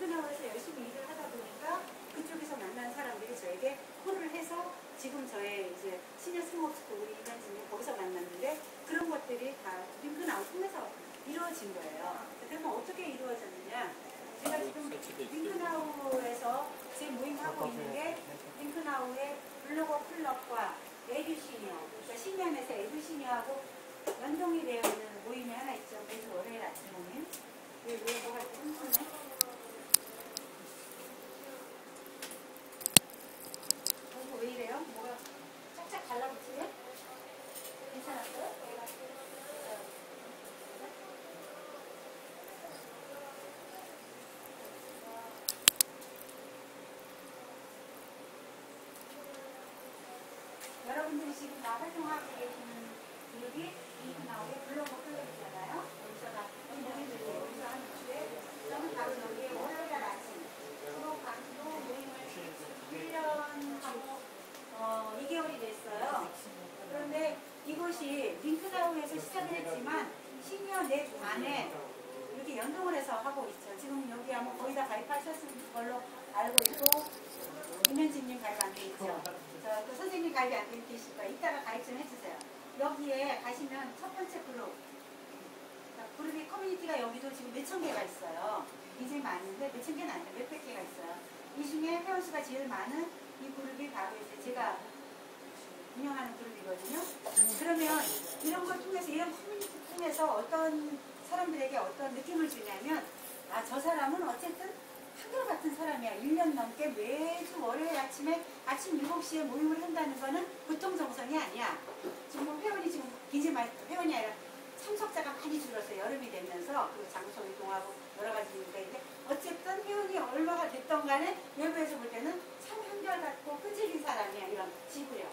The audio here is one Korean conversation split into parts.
링크나우에서 열심히 일을 하다 보니까 그쪽에서 만난 사람들이 저에게 콜을 해서 지금 저의 이제 시니어 스모스쿨 우리 이간진이 거기서 만났는데 그런 것들이 다 링크나우 통해서 이루어진 거예요. 그러면 어떻게 이루어졌느냐? 제가 지금 링크나우에서 제 모임하고 있는 게 링크나우의 블로거 클럽과 에듀 시니어, 그러니까 시니어에서 에듀 시니어하고 연동이 되어 있는 모임이 하나 있죠. 매주 월요일 아침 모임. 왜, 왜 뭐가 뚱뚱해? 어, 왜 이래요? 뭐가 짝짝 달라붙으네? 괜찮았어요? 여러분들이 지금 다 활동하고 계시는 그룹이 이나오의 블로그 클럽이잖아요. 여기서가 이 모임들이 여기서 하는 건데 저는 바로 여기에 월요일 날 아침 수업 강도 모임을 1년하고 어, 2개월이 됐어요. 그런데 이곳이 링크나우에서 시작을 했지만 시니어 넷 안에 이렇게 연동을 해서 하고 있죠. 지금 여기 아마 거의 다 가입하셨을 걸로 알고 있고 김현진님 가입 안 돼 있죠. 저, 그 선생님 돼 계실 거예요. 이따가 가입 좀 해주세요. 여기에 가시면 첫 번째 그룹. 자, 그룹이 커뮤니티가 여기도 지금 몇 천 개가 있어요. 굉장히 많은데 몇 천 개는 아니라 몇백 개가 있어요. 이 중에 회원수가 제일 많은 이 그룹이 바로 이제 제가 운영하는 그룹이거든요. 그러면 이런 걸 통해서 이런 커뮤니티 통해서 어떤 사람들에게 어떤 느낌을 주냐면 아 저 사람은 어쨌든 한결 같은 사람이야. 1년 넘게 매주 월요일 아침에 아침 7시에 모임을 한다는 거는 보통 정성이 아니야. 지금 뭐 회원이 지금 굉장히 많이 회원이 아니라 참석자가 많이 줄었어요. 여름이 되면서 그 장소 이동하고 여러 가지 이유가 있는데 어쨌든 회원이 얼마가 됐던 간에 외부에서 볼 때는 참 한결같고 끈질긴 사람이야. 이런 지구력.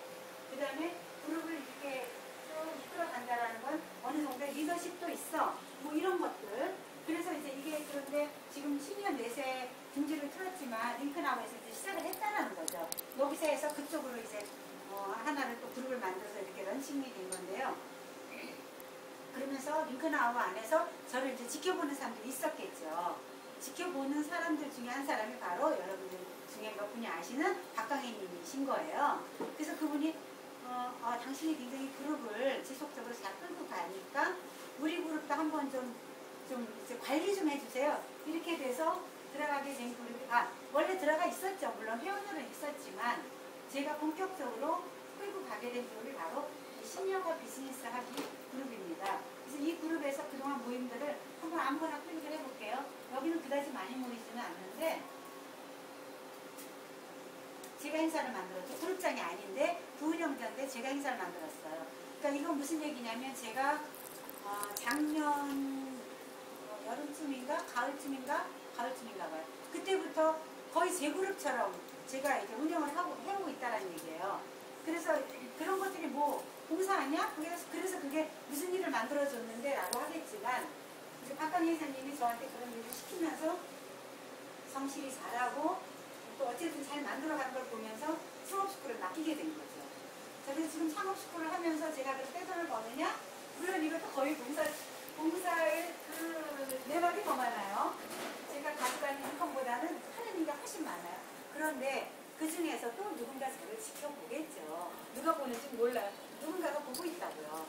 그 다음에 그룹을 이렇게 쭉 이끌어 간다라는 건 어느 정도 리더십도 있어. 뭐 이런 것들. 그래서 이제 이게 그런데 지금 10년 내세 중지를 틀었지만 링크나우에서 이제 시작을 했다라는 거죠. 해서 그쪽으로 이제 어, 하나를 또 그룹을 만들어서 이렇게 런칭이 된 건데요. 그러면서 링크나우 안에서 저를 이제 지켜보는 사람들이 있었겠죠. 지켜보는 사람들 중에 한 사람이 바로 여러분들 중에 몇 분이 아시는 박강혜님이신 거예요. 그래서 그분이 어, 어, 당신이 굉장히 그룹을 지속적으로 잘 끌고 가니까 우리 그룹도 한번 좀, 좀 이제 관리 좀 해주세요. 이렇게 돼서 들어가게 된 그룹이, 아, 원래 들어가 있었죠. 물론 회원으로는 있었지만 제가 본격적으로 끌고 가게 된 그룹이 바로 이 시니어가 비즈니스 하기 그룹입니다. 그래서 이 그룹에서 그동안 모임들을 한번 아무거나 클릭을 해볼게요. 여기는 그다지 많이 모이지는 않는데 제가 행사를 만들었죠. 그룹장이 아닌데 부운영자인데 제가 행사를 만들었어요. 그러니까 이건 무슨 얘기냐면 제가 어, 작년 어, 여름쯤인가 가을쯤인가 봐요. 그때부터 거의 제 그룹처럼 제가 이제 운영을 하고 해오고 있다라는 얘기예요. 그래서 그런 것들이 뭐 봉사 아니야? 그래서, 그래서 그게 무슨 일을 만들어줬는데 라고 하겠지만 이제 박강희 회장님이 저한테 그런 일을 시키면서 성실히 잘하고 또 어쨌든 잘 만들어가는 걸 보면서 창업스쿨을 맡기게 된 거죠. 자, 그래서 지금 창업스쿨을 하면서 제가 그 떼돈을 버느냐? 물론 이것도 거의 봉사, 봉사의 그 내막이 더 많아요. 제가 가져가는 인컴보다는 하는 일이 훨씬 많아요. 그런데 그 중에서 또 누군가 저를 지켜보겠죠. 누가 보는지 몰라요. 누군가가 보고 있다고요.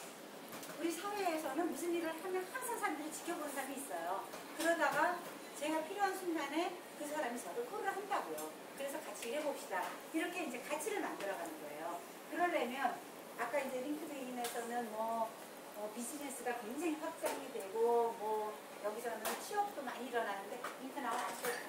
우리 사회에서는 무슨 일을 하면 항상 사람들이 지켜보는 사람이 있어요. 그러다가 제가 필요한 순간에 그 사람이 저를 콜을 한다고요. 그래서 같이 일해봅시다. 이렇게 이제 가치를 만들어가는 거예요. 그러려면 아까 이제 링크드인에서는 뭐 어, 비즈니스가 굉장히 확장이 되고 뭐 여기서는 취업도 많이 일어나는데 확장이 되진 않지만